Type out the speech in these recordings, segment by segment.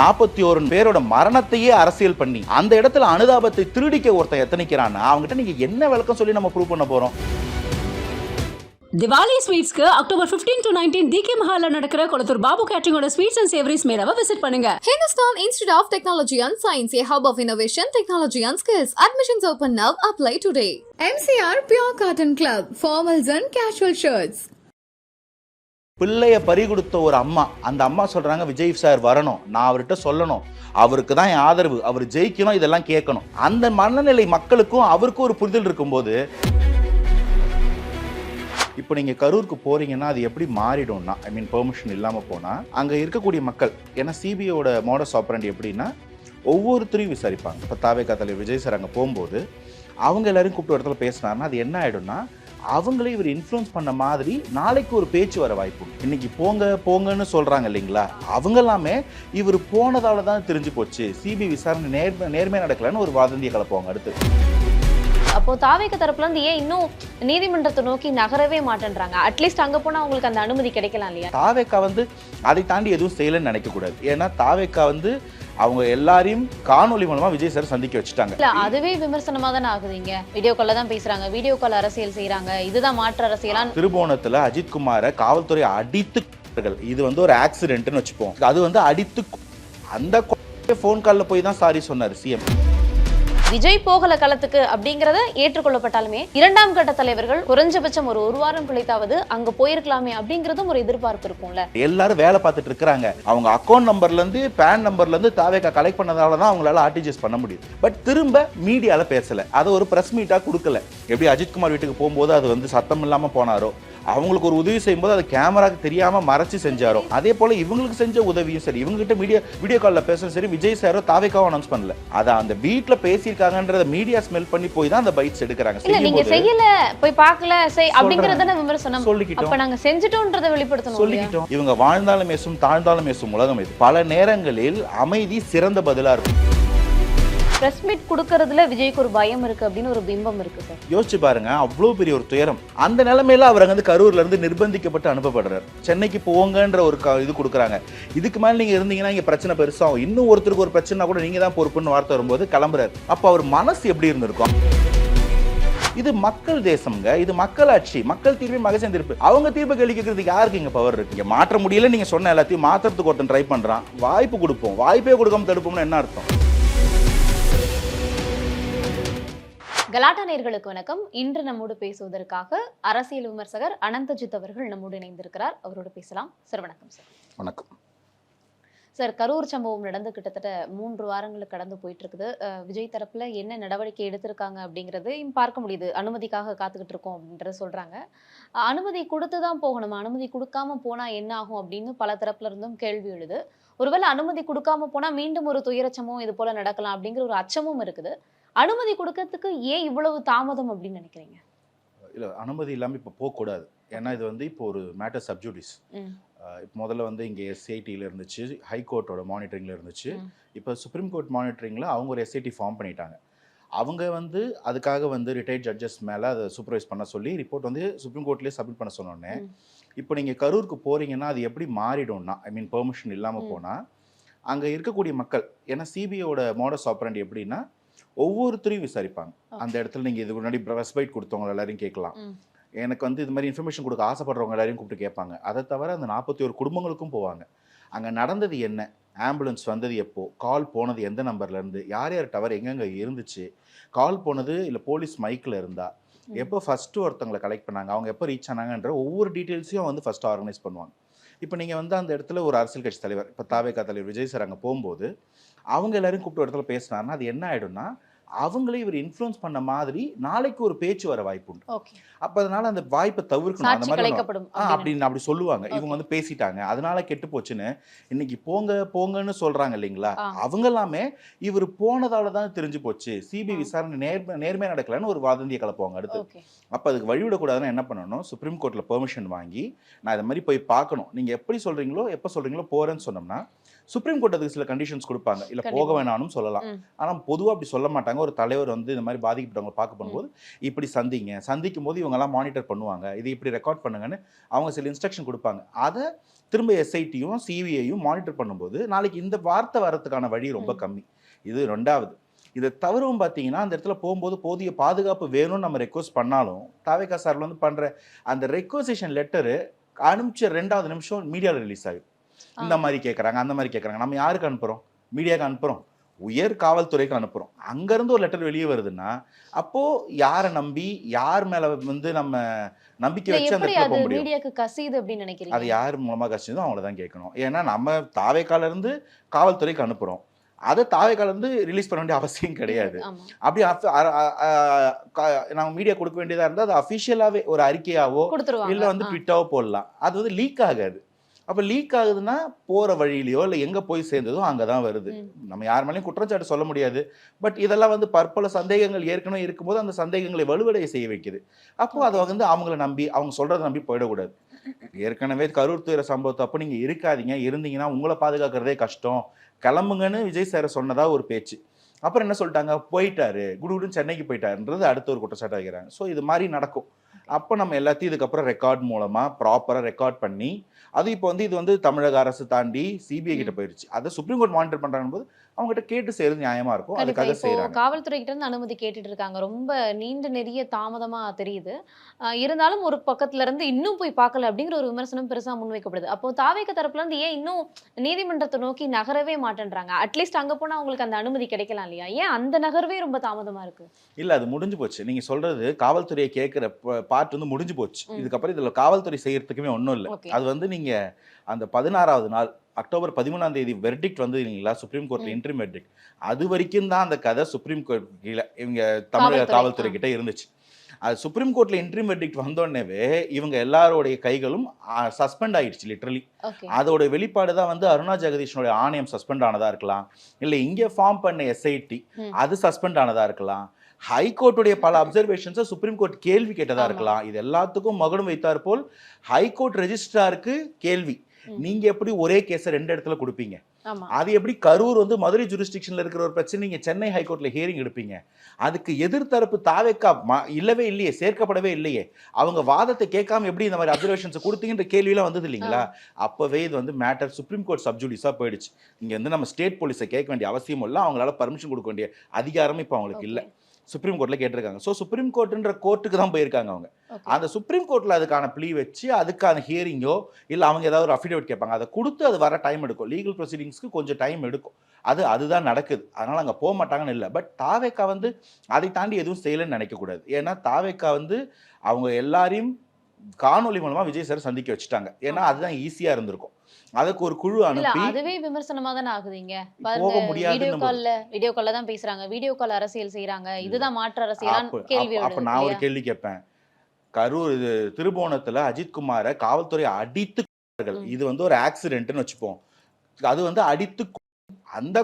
நாற்பத்தி ஒரு பேரோட மரணத்தையே அரசியல் பண்ணி அந்த இடத்துல அனுதாபத்தை திருடிக்க ஒருத்தன் எத்தனைக்கிறான்னா அவங்ககிட்ட நீங்க என்ன விளக்கம் சொல்லி நம்ம ப்ரூவ் பண்ண போறோம் திவாலி ஸ்வீட்ஸ்க்கு அக்டோபர் 15 டு நைன்டீன் டிகே மஹால்ல நடக்கிற கொளத்தூர் பாபு கேட்டரிங்கோட ஸ்வீட்ஸ் அண்ட் சேவரிஸ் மேலாவை விசிட் பண்ணுங்க Hindustan Institute of Technology and Science, a hub of innovation, technology and skills. Admissions open now. Apply today. MCR Pure Cotton Club, formals and casual shirts. பிள்ளைய பறி கொடுத்த ஒரு அம்மா அந்த அம்மா சொல்கிறாங்க விஜய் சார் வரணும். நான் அவர்கிட்ட சொல்லணும். அவருக்கு தான் என் ஆதரவு. அவர் ஜெயிக்கணும் இதெல்லாம் கேட்கணும். அந்த மனநிலை மக்களுக்கும் அவருக்கும் ஒரு புரிதல் இருக்கும்போது இப்போ நீங்கள் கரூருக்கு போகிறீங்கன்னா அது எப்படி மாறிடும்னா ஐ மீன் பெர்மிஷன் இல்லாமல் போனால் அங்கே இருக்கக்கூடிய மக்கள் ஏன்னா சிபிஐயோட மோடஸ் ஆப்ரண்ட் எப்படின்னா ஒவ்வொருத்தரையும் விசாரிப்பாங்க. இப்போ தாவேக்கா தலைவர் விஜய் சார் அங்கே போகும்போது அவங்க எல்லாரும் கூப்பிட்டு இடத்துல பேசினாருன்னா அது என்ன ஆகிடும்னா அவங்களே இவர் இன்ஃப்ளூயன்ஸ் பண்ண மாதிரி நாளைக்கு ஒரு பேச்சு வர வாய்ப்பு இன்னைக்கு போங்க போங்கன்னு சொல்றாங்க இல்லைங்களா? அவங்க எல்லாமே இவர் போனதால தான் தெரிஞ்சு போச்சு. சிபி விசாரணை நேர்மை நேர்மையாக நடக்கலன்னு ஒரு வாதந்தியை கலப்புவாங்க அடுத்து. அப்போ தாவேக தரப்புல இருந்து ஏன் இன்னும் நீதிமன்றத்தை நோக்கி நகரவே மாட்டேன்றாங்க? அட்லீஸ்ட் அங்க போனா அவங்களுக்கு அந்த அனுமதி கிடைக்கலாம் இல்லையா? தாவேக்கா வந்து அதை தாண்டி எதுவும் செய்யலைன்னு நினைக்க கூடாது. ஏன்னா தாவேக்கா வந்து அவங்க எல்லாரையும் காணொலி மூலமா விஜய் சார் சந்திக்க வச்சுட்டாங்க. இல்ல அதுவே விமர்சனமா தானே ஆகுது இங்க வீடியோ கால்ல தான் பேசுறாங்க. வீடியோ கால் அரசியல் செய்றாங்க. இதுதான் மாற்று அரசியலா? திருபுவனத்துல அஜித் குமாரை காவல்துறை அடித்து. இது வந்து ஒரு ஆக்சிடென்ட்னு வச்சுப்போம். அது வந்து அடித்து அந்த ஃபோன் கால்ல போய் தான் சாரி சொன்னார் சிஎம் விஜய் போகல களத்துக்கு அப்படிங்கறத ஏற்றுக்கொள்ளப்பட்டாலுமே இரண்டாம் கட்ட தலைவர்கள் குறைஞ்சபட்சம் ஒரு ஒரு வாரம் கழித்தாவது அங்க போயிருக்கலாமே அப்படிங்கறதும் ஒரு எதிர்பார்ப்பு இருக்கும்ல. எல்லாரும் வேலை பார்த்துட்டு இருக்காங்க அவங்க அக்கௌண்ட் நம்பர்ல இருந்து பேன் நம்பர்ல இருந்து தாவேக்கா கலெக்ட் பண்ணதால தான் அவங்களால ஆர்டிஜிஎஸ் பண்ண முடியுது. பட் திரும்ப மீடியால பேசல. அதை ஒரு பிரஸ் மீட்டா கொடுக்கல. எப்படி அஜித்குமார் வீட்டுக்கு போகும்போது அது வந்து சத்தம் இல்லாம போனாரோ அவங்களுக்கு ஒரு உதவி செய்யும்போது அது கேமராக்கு தெரியாம மறைச்சு செஞ்சாரோ அதே போல இவங்களுக்கு செஞ்ச உதவியும் சரி இவங்க கிட்ட மீடியா வீடியோ கால்ல பேசுறது சரி விஜய் சாரோ தாவேக்காவும் அனௌன்ஸ் பண்ணல. அதை அந்த வீட்ல பேசியிருக்காங்கன்றத மீடியா ஸ்மெல் பண்ணி போய் தான் அந்த பைட்ஸ் எடுக்கிறாங்க. இல்ல நீங்க செய்யும்போது செய்யல போய் பார்க்கல செய் அப்படிங்கறது விமர்சனம் சொல்லிக்கிட்டோம். அப்ப நாங்க செஞ்சுட்டோன்றதை வெளிப்படுத்தணும்? சொல்லிக்கிட்டோம். இவங்க வாழ்ந்தாலும் பேசும் தாழ்ந்தாலும் பேசும் உலகம் இது. பல நேரங்களில் அமைதி சிறந்த பதிலா இருக்கும். ப்ரெஸ் மீட் கொடுக்கறதுல விஜய்க்கு ஒரு பயம் இருக்கு அப்படின்னு ஒரு பிம்பம் இருக்கு சார் யோசிச்சு பாருங்க அவ்வளோ பெரிய ஒரு துயரம். அந்த நிலைமையில அவர் அங்கே வந்து கரூர்ல இருந்து நிர்பந்திக்கப்பட்டு அனுப்பப்படுறார். சென்னைக்கு போங்கன்ற ஒரு க- இது கொடுக்குறாங்க. இதுக்கு மேலே நீங்க இருந்தீங்கன்னா இங்க பிரச்சனை பெருசாகும். இன்னும் ஒருத்தருக்கு ஒரு பிரச்சனை கூட நீங்க தான் பொறுப்புன்னு வார்த்தை வரும்போது கிளம்புறாரு. அப்போ அவர் மனசு எப்படி இருந்திருக்கும்? இது மக்கள் தேசம்ங்க. இது மக்களாட்சி. மக்கள் தீர்ப்பு மகசன் தீர்ப்பு அவங்க தீர்ப்பு கேள்வி கேட்கறதுக்கு யாருக்கு இங்க பவர் இருக்கு? இங்க மாற்ற முடியல நீங்க சொன்ன எல்லாத்தையும் மாத்துறதுக்கு ஒருத்தன் ட்ரை பண்றான். வாய்ப்பு கொடுப்போம். வாய்ப்பே கொடுக்காம தடுப்போம்னு என்ன அர்த்தம்? கலாட்டா நேர்களுக்கு வணக்கம். இன்று நம்மோடு பேசுவதற்காக அரசியல் விமர்சகர் அனந்தஜித் அவர்கள் நம்மோடு இணைந்திருக்கிறார். அவரோடு பேசலாம். சார் வணக்கம் சார். வணக்கம். சார் கரூர் சம்பவம் நடந்து கிட்டத்தட்ட மூன்று வாரங்களுக்கு கடந்து போயிட்டு இருக்குது விஜய் தரப்புல என்ன நடவடிக்கை எடுத்திருக்காங்க அப்படிங்கிறது பார்க்க முடியுது. அனுமதிக்காக காத்துக்கிட்டு இருக்கோம் அப்படின்றத சொல்றாங்க. அனுமதி கொடுத்து தான் போகணும்? அனுமதி கொடுக்காம போனா என்ன ஆகும் அப்படின்னு பல தரப்புல இருந்தும் கேள்வி எழுது. ஒருவேளை அனுமதி கொடுக்காம போனா மீண்டும் ஒரு துயரச்சமும் இது போல நடக்கலாம் அப்படிங்கிற ஒரு அச்சமும் இருக்குது. அனுமதி கொடுக்கறதுக்கு ஏன் இவ்வளவு தாமதம் அப்படின்னு நினைக்கிறீங்க இல்ல அனுமதி இல்லாம இப்ப போக கூடாது ஏன்னா இது வந்து இப்போ ஒரு மேட்டர் சப்ஜூடிஸ் முதல்ல வந்து இங்கே எஸ்ஐடியில் இருந்துச்சு ஹைகோர்ட்டோட மானிட்டரிங்கில் இருந்துச்சு. இப்போ சுப்ரீம் கோர்ட் மானிட்டரிங்கில் அவங்க ஒரு எஸ்ஐடி ஃபார்ம் பண்ணிட்டாங்க அவங்க வந்து அதுக்காக வந்து ரிட்டையர்ட் ஜட்ஜஸ் மேலே அதை சூப்பர்வைஸ் பண்ண சொல்லி ரிப்போர்ட் வந்து சுப்ரீம் கோர்ட்லேயே சப்மிட் பண்ண சொன்னோன்னே. இப்போ நீங்கள் கரூருக்கு போறீங்கன்னா அது எப்படி மாறிடும்னா ஐ மீன் பெர்மிஷன் இல்லாமல். போனால் அங்கே இருக்கக்கூடிய மக்கள் ஏன்னா சிபிஐயோட மோடஸ் ஆப்பரண்டி எப்படின்னா ஒவ்வொருத்தரையும் விசாரிப்பாங்க. அந்த இடத்துல நீங்கள் இது முன்னாடி ரெஸ்பைட் கொடுத்தவங்க எல்லாரையும் கேட்கலாம். எனக்கு வந்து இது மாதிரி இன்ஃபர்மேஷன் கொடுக்க ஆசைப்படுறவங்க எல்லாரையும் கூப்பிட்டு கேட்பாங்க. அதை தவிர அந்த நாற்பத்தி ஒரு குடும்பங்களுக்கும் போவாங்க. அங்கே நடந்தது என்ன? ஆம்புலன்ஸ் வந்தது எப்போ? கால் போனது எந்த நம்பர்ல இருந்து? யார் யார் டவர் எங்கெங்க இருந்துச்சு? கால் போனது இல்லை போலீஸ் மைக்கில் இருந்தா. எப்போ ஃபஸ்ட்டு ஒருத்தவங்களை கலெக்ட் பண்ணாங்க? அவங்க எப்போ ரீச் ஆனாங்கன்ற ஒவ்வொரு டீட்டெயில்ஸையும் வந்து ஃபஸ்ட்டு ஆர்கனைஸ் பண்ணுவாங்க. இப்போ நீங்கள் வந்து அந்த இடத்துல ஒரு அரசியல் கட்சி தலைவர் இப்போ தாவேகா தலைவர் விஜய் சார் அங்கே போகும்போது அவங்க எல்லாரும் கூப்பிட்டு இடத்துல பேசினாருன்னா அது என்ன ஆகிடும்னா அவங்களே இவர் இன்ஃப்ளூயன்ஸ் பண்ண மாதிரி நாளைக்கு ஒரு பேச்சு வர வாய்ப்பு உண்டு. அப்ப அதனால அந்த வாய்ப்பை தவிர்க்கணும். அந்த மாதிரி அப்படின்னு. அப்படி சொல்லுவாங்க. இவங்க. வந்து பேசிட்டாங்க. அதனால கெட்டு போச்சுன்னு இன்னைக்கு போங்க போங்கன்னு சொல்றாங்க இல்லைங்களா. அவங்க எல்லாமே இவர் போனதால தான் தெரிஞ்சு போச்சு. சிபி ஆ. விசாரணை நேர்மை நேர்மையா நடக்கலன்னு ஒரு வாதந்தியை கலப்புவாங்க அடுத்து. அப்ப அதுக்கு வழிவிடக்கூடாதுன்னு என்ன பண்ணணும்? சுப்ரீம் கோர்ட்ல பெர்மிஷன் வாங்கி நான் இதை மாதிரி போய் பார்க்கணும். நீங்க எப்படி சொல்றீங்களோ எப்போ சொல்றீங்களோ போறேன்னு சொன்னோம்னா சுப்ரீம் கோர்ட் அதுக்கு சில கண்டிஷன்ஸ் கொடுப்பாங்க. இல்ல போக. வேணாம்னு சொல்லலாம். ம். ஆனா பொதுவா அப்படி சொல்ல மாட்டாங்க. ஒரு தலைவர் வந்து இந்த மாதிரி பாதிக்கப்பட்டவங்க பார்க்க பண்ணும்போது இப்படி சந்திங்க. சந்திக்கும் போது இவங்க எல்லாம் மானிட்டர் பண்ணுவாங்க. இது இப்படி ரெக்கார்ட் பண்ணுங்கன்னு அவங்க சில இன்ஸ்ட்ரக்ஷன் கொடுப்பாங்க. அதை திரும்ப எஸ்ஐடியும் சிபிஐயும் மானிட்டர் பண்ணும்போது நாளைக்கு இந்த வார்த்தை வரதுக்கான வழி ரொம்ப. கம்மி. இது ரெண்டாவது. இதை தவிரவும் பார்த்தீங்கன்னா அந்த இடத்துல போகும்போது போதிய பாதுகாப்பு வேணும்னு நம்ம ரெக்வஸ்ட் பண்ணாலும் தாவேகா சார்ல வந்து பண்ற அந்த ரெக்வசேஷன் லெட்டரு அனுப்பிச்ச ரெண்டாவது நிமிஷம் மீடியாவில் ரிலீஸ் ஆகுது இந்த மாதிரி கேட்குறாங்க அந்த மாதிரி கேட்குறாங்க நம்ம யாருக்கு அனுப்புகிறோம் மீடியாவுக்கு அனுப்புகிறோம் உயர் காவல்துறைக்கு அனுப்புகிறோம் அங்கேருந்து ஒரு லெட்டர் வெளியே வருதுன்னா அப்போ யாரை நம்பி யார் மேலே வந்து நம்ம நம்பிக்கை வச்சு அந்த இடத்துல போக முடியும்? கசியுது அப்படின்னு அது யார் மூலமாக கஷ்டம் அவங்கள தான் கேட்கணும். ஏன்னா நம்ம தாவேக்கால இருந்து காவல்துறைக்கு அனுப்புகிறோம் அதை தாவேக்கால இருந்து ரிலீஸ் பண்ண வேண்டிய அவசியம் கிடையாது. அப்படி நம்ம மீடியா கொடுக்க வேண்டியதா இருந்தால் அது அஃபிஷியலாகவே ஒரு அறிக்கையாவோ இல்ல வந்து. ட்விட்டாவோ போடலாம். அது வந்து லீக் ஆகாது. அப்ப லீக் ஆகுதுன்னா போற வழியிலயோ இல்ல எங்க போய் சேர்ந்ததோ அங்கதான் வருது. ம். நம்ம யார் மேலேயும் குற்றச்சாட்டு சொல்ல முடியாது. பட் இதெல்லாம் வந்து பற்பல சந்தேகங்கள் ஏற்கனவே இருக்கும்போது அந்த சந்தேகங்களை வலுவடைய செய்ய வைக்குது. அப்போ அதை வந்து அவங்கள நம்பி அவங்க சொல்றதை நம்பி போயிடக்கூடாது. ஏற்கனவே கரூர் துயர சம்பவத்தை அப்போ நீங்க இருக்காதீங்க. இருந்தீங்கன்னா உங்களை பாதுகாக்கிறதே கஷ்டம். கிளம்புங்கன்னு விஜய் சார் சொன்னதா ஒரு பேச்சு. அப்புறம் என்ன சொல்லிட்டாங்க? போயிட்டாரு. குடுகுடுன்னு சென்னைக்கு போயிட்டாருன்றது அடுத்த ஒரு குற்றச்சாட்டு வைக்கிறாங்க. ஸோ இது மாதிரி நடக்கும். அப்போ நம்ம எல்லாத்தையும் இதுக்கப்புறம் ரெக்கார்ட் மூலமா ப்ராப்பராக ரெக்கார்ட் பண்ணி அது இப்போ வந்து இது வந்து தமிழக அரசு தாண்டி சிபிஐ கிட்ட போயிருச்சு. அதை சுப்ரீம் கோர்ட் மானிட்டர் பண்றாங்க போது அவங்ககிட்ட கேட்டு செய்யறது நியாயமா இருக்கும். அதுக்காக செய்யறாங்க காவல்துறை கிட்ட இருந்து அனுமதி கேட்டுட்டு இருக்காங்க. ரொம்ப நீண்ட நெறிய தாமதமா தெரியுது. இருந்தாலும் ஒரு பக்கத்துல இருந்து இன்னும் போய் பார்க்கல அப்படிங்கிற ஒரு விமர்சனம் பெருசா முன்வைக்கப்படுது அப்போ தாவேக தரப்புல இருந்து ஏன் இன்னும் நீதிமன்றத்தை நோக்கி நகரவே மாட்டேன்றாங்க? அட்லீஸ்ட் அங்க போனா அவங்களுக்கு அந்த அனுமதி கிடைக்கலாம் இல்லையா? ஏன் அந்த நகர்வே ரொம்ப தாமதமா இருக்கு? இல்ல அது முடிஞ்சு போச்சு. நீங்க சொல்றது காவல்துறையை கேட்கிற பார்ட் வந்து முடிஞ்சு போச்சு. இதுக்கப்புறம் இதுல காவல்துறை செய்யறதுக்குமே ஒன்றும் இல்லை. அது வந்து நீங்க அந்த பதினாறாவது நாள் அக்டோபர் பதிமூணாம் தேதி வெர்டிக்ட் வந்து இல்லைங்களா சுப்ரீம் கோர்ட்ல. இன்ட்ரிம் வெர்டிக்ட் அது வரைக்கும் தான் அந்த கதை சுப்ரீம் கோர்ட் கீழே இவங்க தமிழக காவல்துறை. கிட்ட இருந்துச்சு அது சுப்ரீம் கோர்ட்ல இன்ட்ரிம் வெர்டிக்ட் வந்தோடனேவே இவங்க எல்லாருடைய கைகளும் சஸ்பெண்ட் ஆயிடுச்சு லிட்டரலி ஓகே அதோட வெளிப்பாடு தான் வந்து அருணா ஜெகதீஷனுடைய ஆணையம் சஸ்பெண்ட் ஆனதா இருக்கலாம் இல்ல இங்க ஃபார்ம் பண்ண எஸ்ஐடி. அது சஸ்பெண்ட் ஆனதா இருக்கலாம் ஹைகோர்ட்டுடைய பல அப்சர்வேஷன்ஸை சுப்ரீம் கோர்ட் கேள்வி கேட்டதா. இருக்கலாம் இது எல்லாத்துக்கும் மகுடம் வைத்தார் போல் ஹைகோர்ட் ரெஜிஸ்ட்ராருக்கு கேள்வி. நீங்க எப்படி ஒரே கேஸை ரெண்டு இடத்துல கொடுப்பீங்க? அது எப்படி கரூர் வந்து மதுரை ஜுரிஸ்டிக்ஷன்ல இருக்கிற ஒரு பிரச்சனை நீங்க சென்னை ஹைகோர்ட்ல ஹியரிங் எடுப்பீங்க. அதுக்கு எதிர்த்தரப்பு தாவேக்கா இல்லவே இல்லையே சேர்க்கப்படவே இல்லையே. அவங்க வாதத்தை கேட்காம எப்படி இந்த மாதிரி அப்சர்வேஷன்ஸ் கொடுத்தீங்கன்ற கேள்வியெல்லாம் வந்தது இல்லைங்களா? அப்பவே இது வந்து மேட்டர் சுப்ரீம் கோர்ட் சப்ஜூடிஸா போயிடுச்சு. இங்க வந்து நம்ம ஸ்டேட் போலீஸை கேட்க வேண்டிய அவசியம் இல்லை அவங்களால பர்மிஷன் கொடுக்க வேண்டிய அதிகாரமும் இப்போ அவங்களுக்கு இல்லை. சுப்ரீம் கோர்ட்ல கேட்டிருக்காங்க. ஸோ சுப்ரீம் கோர்ட்டுன்ற கோர்ட்டுக்கு தான் போயிருக்காங்க அவங்க. அந்த சுப்ரீம் கோர்ட்ல அதுக்கான ப்ளீ வச்சு அதுக்கான ஹியரிங்கோ இல்லை அவங்க ஏதாவது ஒரு அஃபிடேவிட் கேட்பாங்க. அதை கொடுத்து அது வர டைம் எடுக்கும். லீகல் ப்ரொசீடிங்ஸ்க்கு கொஞ்சம் டைம் எடுக்கும். அது அதுதான் நடக்குது. அதனால அங்கே போக மாட்டாங்கன்னு இல்லை. பட் தாவேக்கா வந்து அதை தாண்டி எதுவும் செய்யலைன்னு நினைக்கக்கூடாது. ஏன்னா தாவேக்கா வந்து அவங்க எல்லாரையும் காணொலி மூலமா விஜய் சார் சந்திக்க வச்சுட்டாங்க. ஏன்னா அதுதான் ஈஸியா இருந்திருக்கும். அதுக்கு ஒரு குழு அனுப்பி அதுவே விமர்சனமா தானே ஆகுதுங்க. போக பாருங்க வீடியோ கால்ல வீடியோ கால்ல தான் பேசுறாங்க. வீடியோ கால் அரசியல் செய்யறாங்க இதுதான் மாற்று அரசியலான்னு அப்ப- கேள்வி அப்ப- நான் ஒரு? கேள்வி கேட்பேன். கரூர் இது திருபுவனத்துல அஜித் குமாரை காவல்துறை அடித்து. இது வந்து ஒரு ஆக்சிடென்ட்னு வச்சுப்போம். அது வந்து அடித்து அந்த